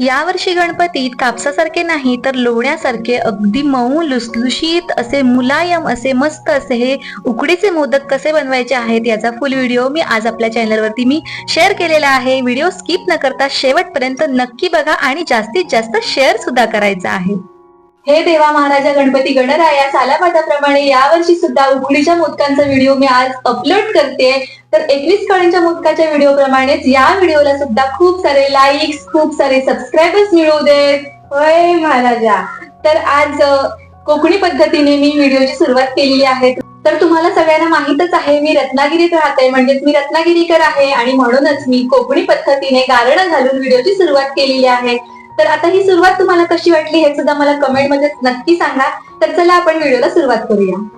यावर्षी गणपतीत कापसासारखे नाही तर लोण्यासारखे अगदी मऊ लुसलुशीत असे मुलायम असे मस्त असे हे उकडीचे मोदक कसे बनवायचे आहेत याचा फुल व्हिडिओ मी आज आपल्या चॅनलवरती मी शेअर केलेला आहे. व्हिडिओ स्किप न करता शेवटपर्यंत नक्की बघा आणि जास्तीत जास्त शेअर सुद्धा करायचा आहे. हे देवा महाराजा गणपती गणराया सालापाटाप्रमाणे यावर्षी सुद्धा उघडीच्या मोदकांचा व्हिडिओ मी आज अपलोड करते. तर एकवीस कळींच्या मोदकाच्या व्हिडिओ प्रमाणेच या व्हिडिओला सुद्धा खूप सारे लाईक्स खूप सारे सबस्क्रायबर्स मिळू देत. होय महाराजा. तर आज कोकणी पद्धतीने मी व्हिडिओची सुरुवात केलेली आहे. तर तुम्हाला सगळ्यांना माहितच आहे मी रत्नागिरीत राहते म्हणजेच मी रत्नागिरीकर आहे आणि म्हणूनच मी कोकणी पद्धतीने गारणं घालून व्हिडिओची सुरुवात केलेली आहे. तर आता ही सुरुवात तुम्हाला कशी वाटली हे सुद्धा मला कमेंटमध्ये नक्की सांगा. तर चला आपण व्हिडिओला सुरुवात करूया.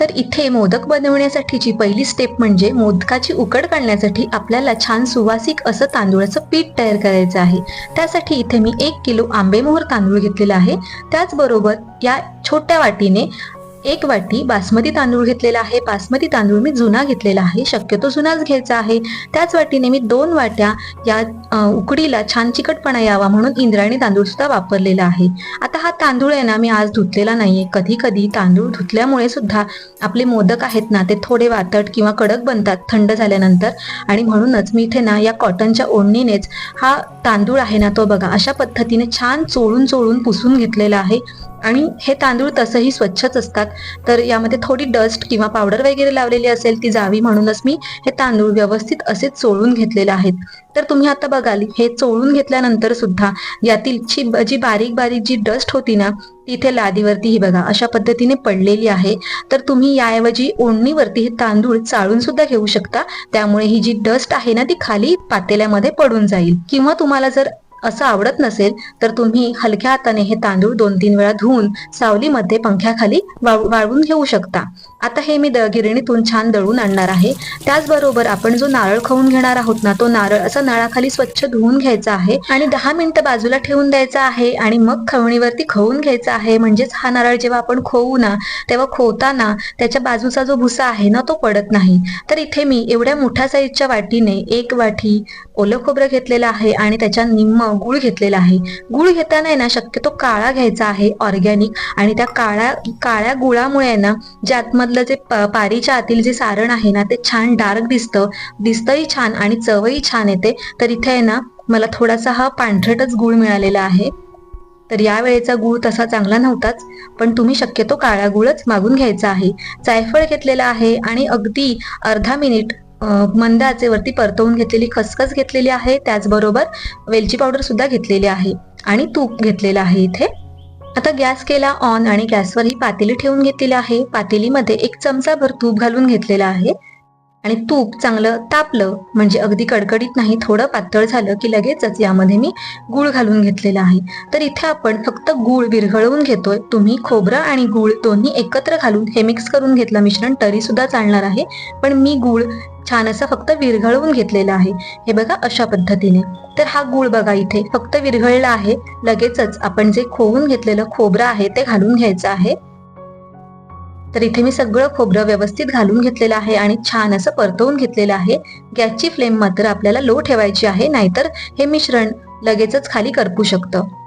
तर इथे मोदक बनवण्यासाठीची पहिली स्टेप म्हणजे मोदकाची उकड काढण्यासाठी आपल्याला छान सुवासिक असं तांदूळाचं पीठ तयार करायचं आहे. त्यासाठी इथे मी एक किलो आंबेमोहर तांदूळ घेतलेला आहे. त्याचबरोबर या छोट्या वाटीने एक वाटी बासमती तांदूळ घेतलेला आहे. बासमती तांदूळ मी जुना घेतलेला आहे. शक्यतो जुनाच घ्यायचा आहे. त्याच वाटीने मी दोन वाट्या या उकडीला छान चिकटपणा यावा म्हणून इंद्रायणी तांदूळ सुद्धा वापरलेला आहे. आता हा तांदूळ आहे ना मी आज धुतलेला नाहीये. कधी कधी तांदूळ धुतल्यामुळे सुद्धा आपले मोदक आहेत ना ते थोडे वातट किंवा कडक बनतात थंड झाल्यानंतर. आणि म्हणूनच मी इथे ना या कॉटनच्या ओढणीनेच हा तांदूळ आहे ना तो बघा अशा पद्धतीने छान चोळून चोळून पुसून घेतलेला आहे. आणि हे तांदूळ तसंही स्वच्छच असतात. तर यामध्ये थोडी डस्ट किंवा पावडर वगैरे लावलेली असेल ती जावी म्हणूनच मी हे तांदूळ व्यवस्थित असे चोळून घेतलेले आहेत. तर तुम्ही आता बघाल हे चोळून घेतल्यानंतर सुद्धा यातील जी जी बारीक बारीक जी डस्ट होती ना तिथे लादीवरती ही बघा अशा पद्धतीने पडलेली आहे. तर तुम्ही याऐवजी ओढणीवरती हे तांदूळ चाळून सुद्धा घेऊ शकता. त्यामुळे ही जी डस्ट आहे ना ती खाली पातेल्यामध्ये पडून जाईल. किंवा तुम्हाला जर असं आवडत नसेल तर तुम्ही हलक्या हाताने हे तांदूळ दोन तीन वेळा धुवून सावलीमध्ये पंख्याखाली वाळ- वाळवून घेऊ शकता. आता हे मी द- गिरणीतून छान दळून आणणार आहे. त्याचबरोबर आपण जो नारळ खाऊन घेणार आहोत ना तो नारळ असा नळाखाली स्वच्छ धुवून घ्यायचा आहे आणि दहा मिनिटं बाजूला ठेवून द्यायचा आहे आणि मग खवणीवरती खवून घ्यायचा आहे. म्हणजेच हा नारळ जेव्हा आपण खोवू ना तेव्हा खोवताना त्याच्या बाजूचा जो भुसा आहे ना तो पडत नाही. तर इथे मी एवढ्या मोठ्या साईजच्या वाटीने एक वाटी ओलं खोबरं घेतलेलं आहे आणि त्याच्या निम्म गुळ घेतलेला आहे. गुळ घेताना आहे ना शक्यतो काळा घ्यायचा आहे ऑर्गॅनिक. आणि त्या काळ्या काळ्या गुळामुळे आहे ना जे आतमधलं जे प- पारीच्या आतील जे सारण आहे ना ते छान डार्क दिसतं. दिसतंही छान आणि चवही छान येते. तर इथे आहे ना मला थोडासा हा पांढरटच गुळ मिळालेला आहे. तर या वेळेचा गुळ तसा चांगला नव्हताच पण तुम्ही शक्यतो काळा गुळच मागून घ्यायचा आहे. जायफळ घेतलेला आहे आणि अगदी अर्धा मिनिट अ, मंद आचेवरती परतवून घेतलेली खसखस घेतलेली आहे. त्याचबरोबर वेलची पावडर सुद्धा घेतलेली आहे. आणि तूप घेतलेलं आहे इथे. आता गॅस केला ऑन आणि गॅसवर ही पातेली ठेवून घेतलेली आहे. पातेलीमध्ये एक चमचाभर तूप घालून घेतलेला आहे. आणि तूप चांगलं तापलं म्हणजे अगदी कडकडीत नाही थोडं पातळ झालं की लगेचच यामध्ये मी गूळ घालून घेतलेला आहे. तर इथे आपण फक्त गूळ विरघळवून घेतोय. तुम्ही खोबरं आणि गूळ दोन्ही एकत्र घालून हे मिक्स करून घेतलं मिश्रण तरी सुद्धा चालणार आहे. पण मी गूळ छान असं फक्त विरघळवून घेतलेलं आहे. हे बघा अशा पद्धतीने. तर हा गूळ बघा इथे. फक्त विरघळला आहे. लगेचच आपण जे खोवून घेतलेलं खोबरं आहे ते घालून घ्यायचं आहे. तर इथे मी सगळं खोबरं व्यवस्थित घालून घेतलेलं आहे आणि छान असं परतवून घेतलेलं आहे. गॅसची फ्लेम मात्र आपल्याला लो ठेवायची आहे नाहीतर हे मिश्रण लगेचच खाली करपू शकतं.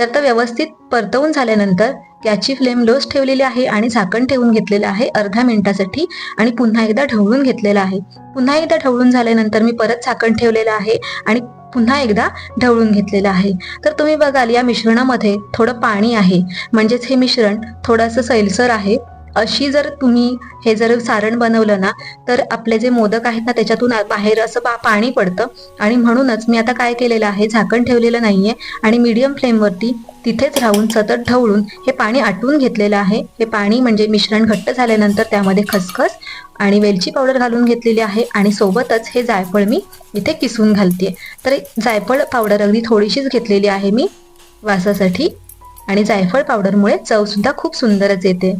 तर तर व्यवस्थित परतवून झाल्यानंतर गॅसची फ्लेम लोच ठेवलेली आहे आणि झाकण ठेवून घेतलेलं आहे अर्ध्या मिनिटासाठी आणि पुन्हा एकदा ढवळून घेतलेलं आहे. पुन्हा एकदा ढवळून झाल्यानंतर मी परत झाकण ठेवलेलं आहे आणि पुन्हा एकदा ढवळून घेतलेलं आहे. तर तुम्ही बघाल या मिश्रणामध्ये थोडं पाणी आहे. म्हणजेच हे मिश्रण थोडंसं सैलसर आहे. अशी जर तुम्ही हे जर सारण बनवलं ना तर आपले जे मोदक आहेत ना त्याच्यातून बाहेर असं पाणी पडतं. आणि म्हणूनच मी आता काय केलेलं आहे झाकण ठेवलेलं नाहीये आणि मीडियम फ्लेमवरती तिथेच राहून सतत ढवळून हे पाणी आटवून घेतलेलं आहे. हे पाणी म्हणजे मिश्रण घट्ट झाल्यानंतर त्यामध्ये खसखस आणि वेलची पावडर घालून घेतलेली आहे आणि सोबतच हे जायफळ मी इथे किसून घालते. तर जायफळ पावडर अगदी थोडीशीच घेतलेली आहे मी वासासाठी आणि जायफळ पावडरमुळे चव सुद्धा खूप सुंदरच येते.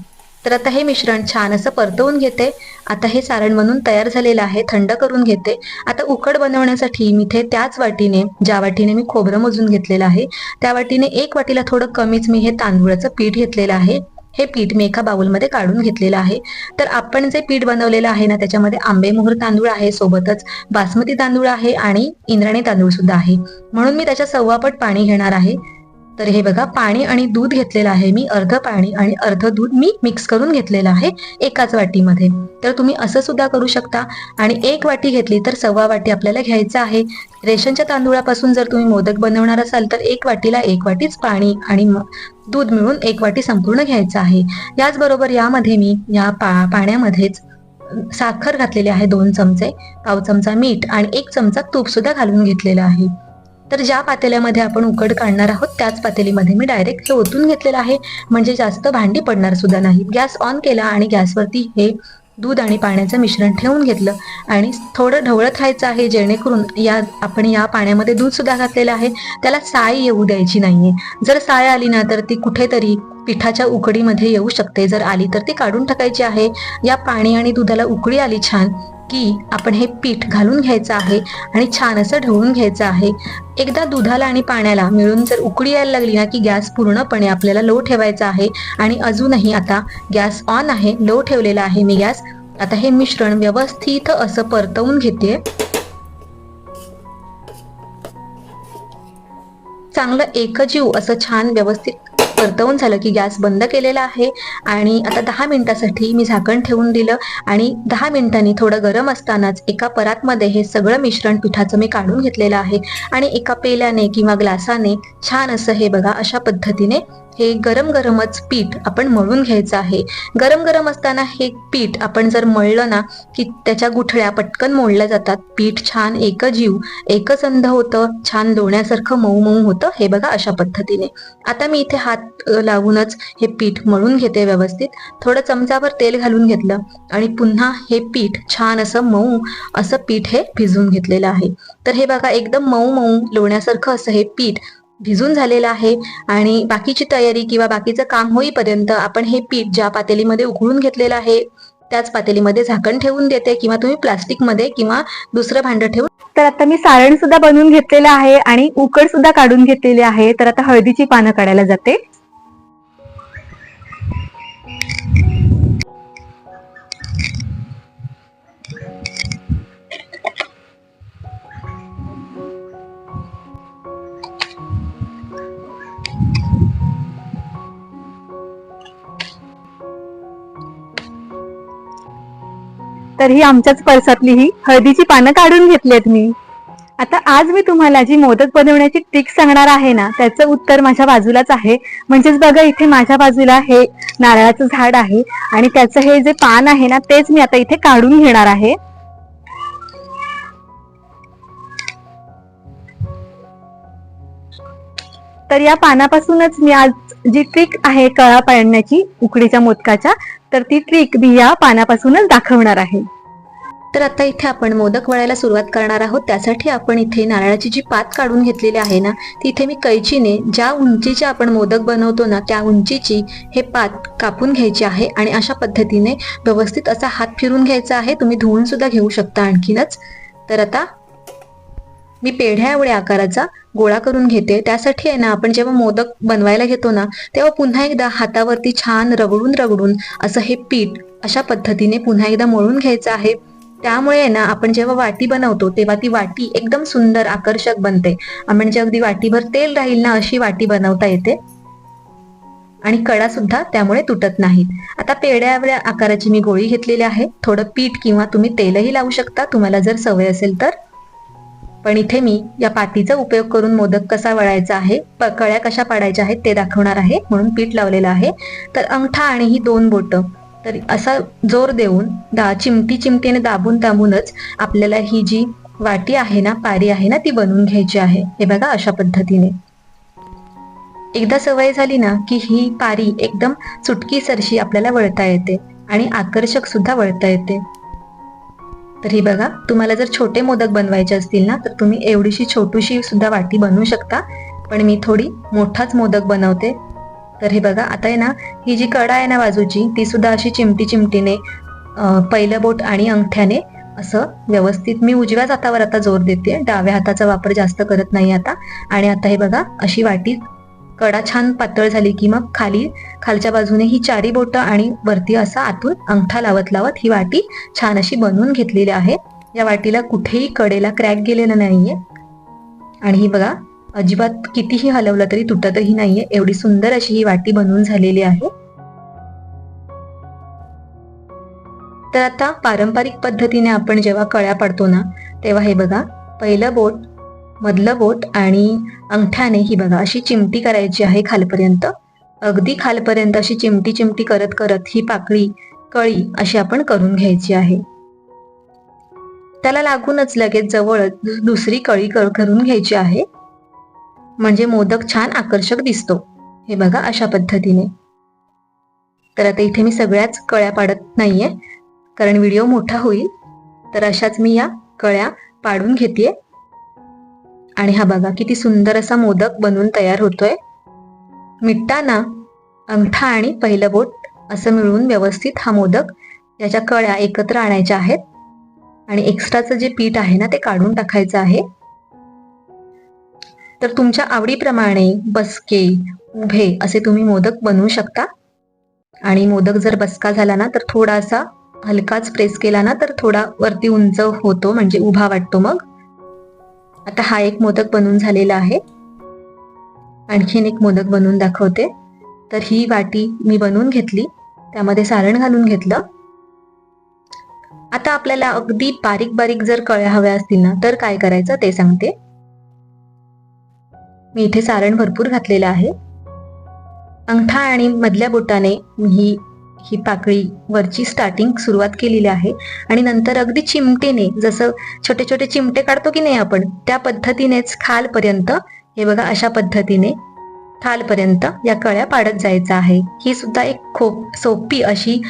तर आता हे मिश्रण छान असं परतवून घेते. आता हे सारण बनवून तयार झालेलं आहे थंड करून घेते. आता उकड बनवण्यासाठी मी इथे त्याच वाटीने ज्या वाटीने मी खोबरं मोजून घेतलेलं आहे त्या वाटीने एक वाटीला थोडं कमीच मी हे तांदूळाचं पीठ घेतलेलं आहे. हे पीठ मी एका बाउलमध्ये काढून घेतलेलं आहे. तर आपण जे पीठ बनवलेलं आहे ना त्याच्यामध्ये आंबेमोहर तांदूळ आहे सोबतच बासमती तांदूळ आहे आणि इंद्राणी तांदूळ सुद्धा आहे. म्हणून मी त्याच्या सव्वापट पाणी घेणार आहे. तर हे बघा पाणी आणि दूध घेतलेलं आहे मी अर्ध पाणी आणि अर्ध दूध मी मिक्स करून घेतलेलं आहे एकाच वाटीमध्ये. तर तुम्ही असं सुद्धा करू शकता. आणि एक वाटी घेतली तर सव्वा वाटी आपल्याला घ्यायचं आहे. रेशनच्या तांदूळापासून जर तुम्ही मोदक बनवणार असाल तर एक वाटीला एक वाटीच पाणी आणि दूध मिळून एक वाटी संपूर्ण घ्यायचं आहे. याचबरोबर यामध्ये मी या पा पाण्यामध्येच साखर घातलेली आहे दोन चमचे पाव चमचा मीठ आणि एक चमचा तूप सुद्धा घालून घेतलेलं आहे. तर ज्या पातेल्यामध्ये आपण उकड काढणार आहोत त्याच पातेलीमध्ये मी डायरेक्ट हे ओतून घेतलेलं आहे. म्हणजे जास्त भांडी पडणार सुद्धा नाही गॅस ऑन केला आणि गॅसवरती हे दूध आणि पाण्याचं मिश्रण ठेवून घेतलं. आणि थोडं ढवळत राहायचं आहे जेणेकरून या आपण या पाण्यामध्ये दूध सुद्धा घातलेलं आहे. त्याला साय येऊ द्यायची नाहीये. जर साय आली ना तर ती कुठेतरी पिठाच्या उकडीमध्ये येऊ शकते. जर आली तर ती काढून टाकायची आहे. या पाणी आणि दुधाला उकळी आली छान. की आपण हे पीठ घालून घ्यायचं आहे आणि छान असं ढवळून घ्यायचं आहे. एकदा दुधाला आणि पाण्याला मिळून जर उकळी यायला लागली ना की गॅस पूर्णपणे आपल्याला लो ठेवायचा आहे आणि अजूनही आता गॅस ऑन आहे लो ठेवलेला आहे मी गॅस. आता हे मिश्रण व्यवस्थित असं परतवून घेते. चांगलं एकजीव असं छान व्यवस्थित परतवून झालं की गॅस बंद केलेला आहे. आणि आता दहा मिनिटासाठी मी झाकण ठेवून दिलं. आणि दहा मिनिटांनी थोडं गरम असतानाच एका परातमध्ये हे सगळं मिश्रण पिठाचं मी काढून घेतलेलं आहे. आणि एका पेल्याने किंवा ग्लासाने छान असं हे बघा अशा पद्धतीने हे गरम गरमच पीठ आपण मळून घ्यायचं आहे. गरम गरम असताना हे पीठ आपण जर मळलं ना की त्याच्या गुठळ्या पटकन मोडल्या जातात. पीठ छान एकजीव एकसंध होतं छान लोण्यासारखं मऊ मऊ होतं हे बघा अशा पद्धतीने. आता मी इथे हात लावूनच हे पीठ मळून घेते व्यवस्थित. थोडं चमचाभर तेल घालून घेतलं आणि पुन्हा हे पीठ छान असं मऊ असं पीठ हे भिजवून घेतलेलं आहे. तर हे बघा एकदम मऊ मऊ लोण्यासारखं असं हे पीठ भिजून झालेलं आहे आणि बाकीची तयारी किंवा बाकीचं काम होईपर्यंत आपण हे पीठ ज्या पातेलीमध्ये उकळून घेतलेलं आहे त्याच पातेलीमध्ये झाकण ठेवून देते किंवा तुम्ही प्लास्टिकमध्ये किंवा दुसरं भांडं ठेवून तर आता मी सारण सुद्धा बनवून घेतलेलं आहे आणि उकड सुद्धा काढून घेतलेली आहे. तर आता हळदीची पानं काढायला जाते. तर ही आमच्याच पर्सातली ही हळदीची पानं काढून घेतलीत मी. आता आज मी तुम्हाला जी मोदक बनवण्याची ट्रिक सांगणार आहे ना त्याचं उत्तर माझ्या बाजूलाच आहे. म्हणजेच बघा इथे माझ्या बाजूला हे नारळाचं झाड आहे आणि त्याचं हे जे पान आहे ना तेच मी आता इथे काढून घेणार आहे. तर या पानापासूनच मी आज जी ट्रिक आहे कळा पाडण्याची उकडीच्या मोदकाच्या तर ती ट्रिक मी या पानापासूनच दाखवणार आहे. तर आता इथे आपण मोदक वळायला सुरुवात करणार आहोत. त्यासाठी आपण इथे नारळाची जी पात काढून घेतलेली आहे ना ती इथे मी कैचीने ज्या उंचीचे आपण मोदक बनवतो ना त्या उंचीची हे पात कापून घ्यायची आहे आणि अशा पद्धतीने व्यवस्थित असा हात फिरून घ्यायचा आहे. तुम्ही धुवून सुद्धा घेऊ शकता आणखीनच. तर आता मी पेढ्या एवढ्या आकाराचा गोळा करून घेते. त्यासाठी आहे ना आपण जेव्हा मोदक बनवायला घेतो ना तेव्हा पुन्हा एकदा हातावरती छान रगडून रगडून असं हे पीठ अशा पद्धतीने पुन्हा एकदा मळून घ्यायचं आहे. त्यामुळे आहे ना आपण जेव्हा वाटी बनवतो तेव्हा ती वाटी एकदम सुंदर आकर्षक बनते. म्हणजे अगदी वाटीभर तेल राहील ना अशी वाटी बनवता येते. आणि कडा सुद्धा त्यामुळे तुटत नाहीत. आता पेढ्यावड्या आकाराची मी गोळी घेतलेली आहे. थोडं पीठ किंवा तुम्ही तेलही लावू शकता. तुम्हाला जर सवय असेल तर. पण इथे मी या पातीचा उपयोग करून मोदक कसा वळायचा आहे कळ्या कशा पाडायच्या आहेत ते दाखवणार आहे म्हणून पीठ लावलेलं आहे. तर अंगठा आणि ही दोन बोटं. तर असा जोर देऊन दा चिमटी चिमटीने दाबून दाबूनच आपल्याला ही जी वाटी आहे ना पारी आहे ना ती बनवून घ्यायची आहे. हे बघा अशा पद्धतीने. एकदा सवय झाली ना की ही पारी एकदम चुटकी सरशी आपल्याला वळता येते आणि आकर्षक सुद्धा वळता येते. तर ही बघा तुम्हाला जर छोटे मोदक बनवायचे असतील ना तर तुम्ही एवढीशी छोटीशी सुद्धा वाटी बनवू शकता. पण मी थोडी मोठाच मोदक बनवते. तर हे बघा आता आहे ना ही जी कडा आहे ना बाजूची ती सुद्धा अशी चिमटी चिमटीने पहिलं बोट आणि अंगठ्याने असं व्यवस्थित मी उजव्या हातावर आता जोर देते. डाव्या हाताचा वापर जास्त करत नाही आता. आणि आता हे बघा अशी वाटी कडा छान पातळ झाली की मग खाली खालच्या बाजूने ही चारी बोटं आणि वरती असा आतून अंगठा लावत लावत ही वाटी छान अशी बनवून घेतलेली आहे. या वाटीला कुठेही कडेला क्रॅक गेलेला नाहीये. आणि ही बघा अजिबात कितीही हलवलं तरी तुटतही नाहीये. एवढी सुंदर अशी ही वाटी बनवून झालेली आहे. तर आता पारंपरिक पद्धतीने आपण जेव्हा कळ्या पाडतो ना तेव्हा हे बघा पहिलं बोट मधलं बोट आणि अंगठ्याने ही बघा अशी चिमटी करायची आहे खालपर्यंत. अगदी खालपर्यंत अशी चिमटी चिमटी करत करत ही पाकळी कळी अशी आपण करून घ्यायची आहे. त्याला लागूनच लगेच जवळच दुसरी कळी क- करून घ्यायची आहे. म्हणजे मोदक छान आकर्षक दिसतो. हे बघा अशा पद्धतीने. तर आता इथे मी सगळ्याच कळ्या पाडत नाहीये कारण व्हिडिओ मोठा होईल. तर अशाच मी या कळ्या पाडून घेते आणि हा बघा किती सुंदर असा मोदक बनवून तयार होतोय. मिटताना अंगठा आणि पहिलं बोट असं मिळून व्यवस्थित हा मोदक याच्या कळ्या एकत्र आणायच्या आहेत. आणि एक्स्ट्राचं जे पीठ आहे ना ते काढून टाकायचं आहे. तर तुमच्या आवडीप्रमाणे बसके उभे असे तुम्ही मोदक बनवू शकता. आणि मोदक जर बसका झाला ना तर थोडासा हलकाच प्रेस केला ना तर थोडा वरती उंच होतो म्हणजे उभा वाटतो मग. आता हा एक मोदक बनवून झालेला आहे. आणखीन एक मोदक बनवून दाखवते. तर ही वाटी मी बनवून घेतली. त्यामध्ये सारण घालून घेतलं. आता आपल्याला अगदी बारीक बारीक जर कळ्या हव्या असतील ना तर काय करायचं ते सांगते. मी इथे सारण भरपूर घातलेलं आहे. अंगठा आणि मधल्या बोटाने ही ही पाकळी वरची स्टार्टिंग सुरुवात केलेली आहे आणि नंतर अगदी चिमटेने जसं छोटे छोटे चिमटे काढतो की नाही आपण त्या पद्धतीनेच खालपर्यंत हे बघा अशा पद्धतीने खालपर्यंत या कळ्या पाडत जायचं आहे. ही सुद्धा एक खूप सोपी अशी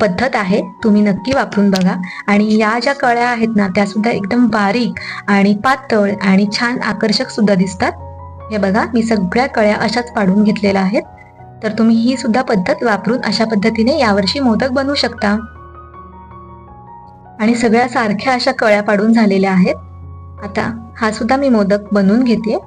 पद्धत आहे. तुम्ही नक्की वापरून बघा. आणि या ज्या कळ्या आहेत ना त्या सुद्धा एकदम बारीक आणि पातळ आणि छान आकर्षक सुद्धा दिसतात. हे बघा मी सगळ्या कळ्या अशाच पाडून घेतलेल्या आहेत. तर तुम्ही ही सुद्धा पद्धत वापरून अशा पद्धतीने यावर्षी मोदक बनवू शकता. आणि सगळ्या सारख्या अशा कळ्या पाडून झालेल्या आहेत. आता हा सुद्धा मी मोदक बनवून घेते.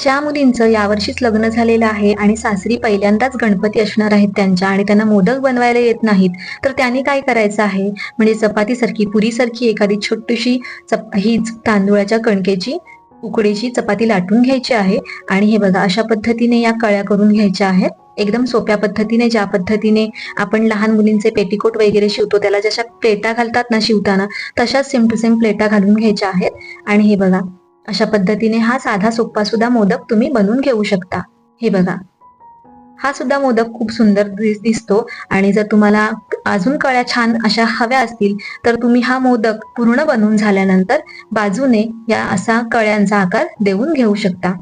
ज्या मुलींचं यावर्षीच लग्न झालेलं आहे आणि सासरी पहिल्यांदाच गणपती असणार आहेत त्यांच्या आणि त्यांना मोदक बनवायला येत नाहीत तर त्यांनी काय करायचं आहे? म्हणजे चपातीसारखी पुरीसारखी एखादी छोटीशी चप हीच तांदूळाच्या कणकेची उकडीची चपाती लाटून घ्यायची आहे आणि हे बघा अशा पद्धतीने या कळ्या करून घ्यायच्या आहेत. एकदम सोप्या पद्धतीने ज्या पद्धतीने आपण लहान मुलींचे पेटीकोट वगैरे शिवतो त्याला जशा प्लेटा घालतात ना शिवताना तशाच सेम टू सेम प्लेटा घालून घ्यायच्या आहेत. आणि हे बघा अशा पद्धतीने हा साधा सोप्पा सुद्धा मोदक तुम्ही बनवून घेऊ शकता. हे बघा. हा सुद्धा मोदक खूप सुंदर दिसतो आणि जर तुम्हाला अजून कळ्या छान अशा हव्या असतील तर तुम्ही हा मोदक पूर्ण बनवून झाल्यानंतर बाजूने या असा कळ्यांचा आकार देऊन घेऊ शकता.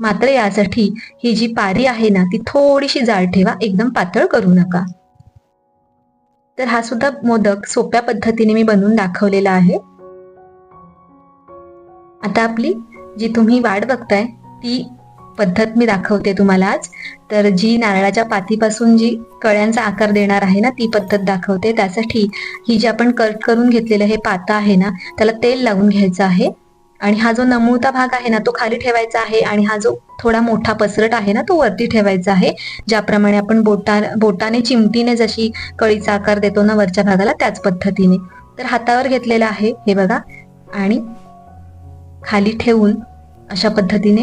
मात्र यासाठी ही जी पारी आहे ना ती थोडीशी जाड ठेवा एकदम पातळ करू नका. तर हा सुद्धा मोदक सोप्या पद्धतीने मी बनवून दाखवलेला आहे. आता आपली जी तुम्ही वाट बघताय ती पद्धत मी दाखवते तुम्हाला आज. तर जी नारळाच्या पातीपासून जी कळ्यांचा आकार देणार आहे ना ती पद्धत दाखवते. त्यासाठी ही जी आपण कट करून घेतलेलं हे पाता आहे ना त्याला तेल लावून घ्यायचं आहे. आणि हा जो नमुळता भाग आहे ना तो खाली ठेवायचा आहे आणि हा जो थोडा मोठा पसरट आहे ना तो वरती ठेवायचा आहे. ज्याप्रमाणे आपण बोटा बोटाने चिमटीने जशी कळीचा आकार देतो ना वरच्या भागाला त्याच पद्धतीने. तर हातावर घेतलेला आहे हे बघा. आणि खाली ठेवून अशा पद्धतीने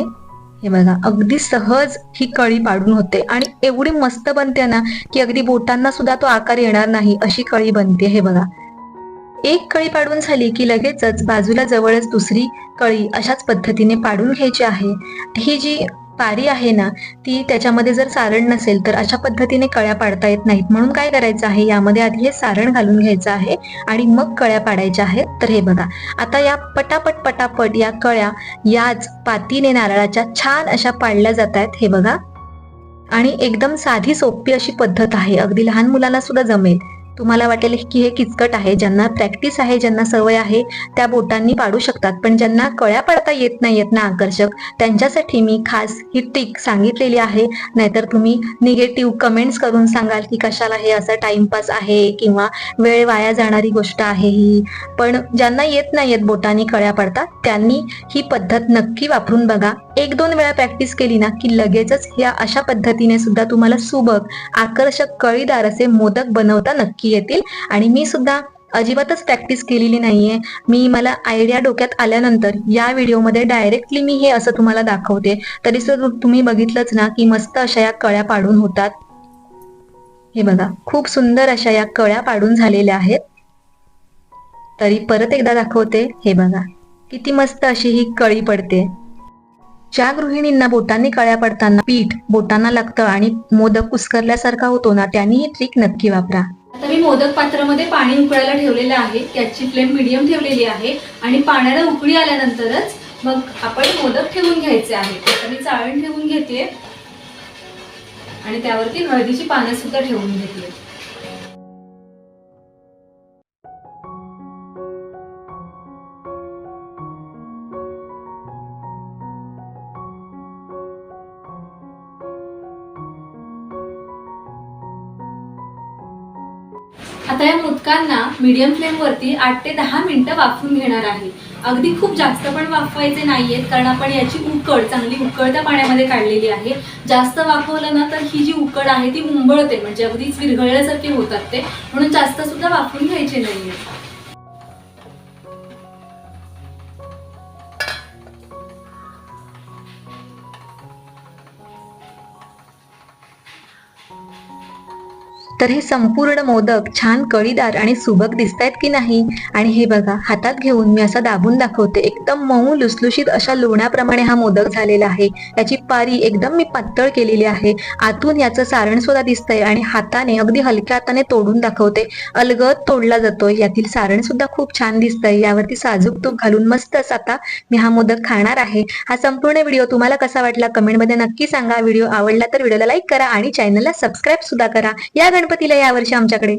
हे बघा अगदी सहज ही कळी पाडून होते. आणि एवढी मस्त बनते ना की अगदी बोटांना सुद्धा तो आकार येणार नाही अशी कळी बनते हे बघा. एक कळी पाडून झाली की लगेचच बाजूला जवळच दुसरी कळी अशाच पद्धतीने पाडून घ्यायची आहे. ही जी पारी आहे ना ती त्याच्यामध्ये जर सारण नसेल तर अशा पद्धतीने कळ्या पाडता येत नाहीत. म्हणून काय करायचं आहे? यामध्ये आधी हे सारण घालून घ्यायचं आहे आणि मग कळ्या पाडायच्या आहेत. तर हे बघा. आता या पटापट पटापट या कळ्या याच पातीने नारळाच्या छान अशा पाडल्या जात आहेत. हे बघा. आणि एकदम साधी सोपी अशी पद्धत आहे. अगदी लहान मुलांना सुद्धा जमेल. तुम्हाला वाटेल की हे किचकट आहे ज्यांना प्रॅक्टिस आहे ज्यांना सवय आहे त्या बोटांनी पाडू शकतात. पण ज्यांना कळ्या पडता येत नाहीयेत ना आकर्षक त्यांच्यासाठी मी खास ही ट्रिक सांगितलेली आहे. नाहीतर तुम्ही निगेटिव्ह कमेंट्स करून सांगाल की कशाला हे असं टाइमपास आहे किंवा वेळ वाया जाणारी गोष्ट आहे ही. पण ज्यांना येत नाहीयेत बोटांनी कळ्या पडतात त्यांनी ही पद्धत नक्की वापरून बघा. एक दोन वेळा प्रॅक्टिस केली ना की लगेचच या अशा पद्धतीने सुद्धा तुम्हाला सुबक आकर्षक कळीदार असे मोदक बनवता नक्की येतील. आणि मी सुद्धा अजिबातच प्रॅक्टिस केलेली नाहीये. मी मला आयडिया डोक्यात आल्यानंतर या व्हिडिओमध्ये डायरेक्टली मी हे असं तुम्हाला दाखवते. तरी सुद्धा तुम्ही बघितलंच ना की मस्त अशा या कळ्या पाडून होतात. हे बघा खूप सुंदर अशा या कळ्या पाडून झालेल्या आहेत. तरी परत एकदा दाखवते. हे बघा किती मस्त अशी ही कळी पडते. ज्या गृहिणींना बोटांनी कळ्या पडताना पीठ बोटांना लागतं आणि मोदक कुस्करल्यासारखा होतो ना त्यांनी ही ट्रिक नक्की वापरा. आता मी मोदक पात्रामध्ये पाणी उकळायला ठेवलेलं आहे. गॅसची फ्लेम मिडियम ठेवलेली आहे. आणि पाण्याला उकळी आल्यानंतरच मग आपण मोदक ठेवून घ्यायचे आहे. आता मी चाळण ठेवून घेते. आणि त्यावरती हळदीची पानं सुद्धा ठेवून घेते. आता या मोदकांना मीडियम फ्लेमवरती आठ ते दहा मिनटं वाफून घेणार आहे. अगदी खूप जास्त पण वाफवायचे आहेत कारण आपण याची उकड चांगली उकळत्या पाण्यामध्ये काढलेली आहे. जास्त वाफवलं ना तर ही जी उकड आहे ती उंबळते म्हणजे अगदीच विरघळल्यासारखे होतात ते. म्हणून जास्त सुद्धा घ्यायचे घ्यायचे नाहीये तर हे संपूर्ण मोदक छान कळीदार आणि सुबक दिसत आहेत की नाही? आणि हे बघा हातात घेऊन मी असा दाबून दाखवते. एकदम मऊ लुसलुशीत अशा लोण्याप्रमाणे हा मोदक झालेला आहे. याची पारी एकदम मी पातळ केलेली आहे. आतून याचं सारण सुद्धा दिसतंय आणि हाताने अगदी हलक्या हाताने तोडून दाखवते. अलगद तोडला जातोय. यातील सारण सुद्धा खूप छान दिसतंय. यावरती साजूक तूप घालून मस्तच आता मी हा मोदक खाणार आहे. हा संपूर्ण व्हिडिओ तुम्हाला कसा वाटला कमेंटमध्ये नक्की सांगा. व्हिडिओ आवडला तर व्हिडिओला लाईक करा आणि चॅनलला सबस्क्राईब सुद्धा करा. या गणपतीला यावर्षी आमच्याकडे?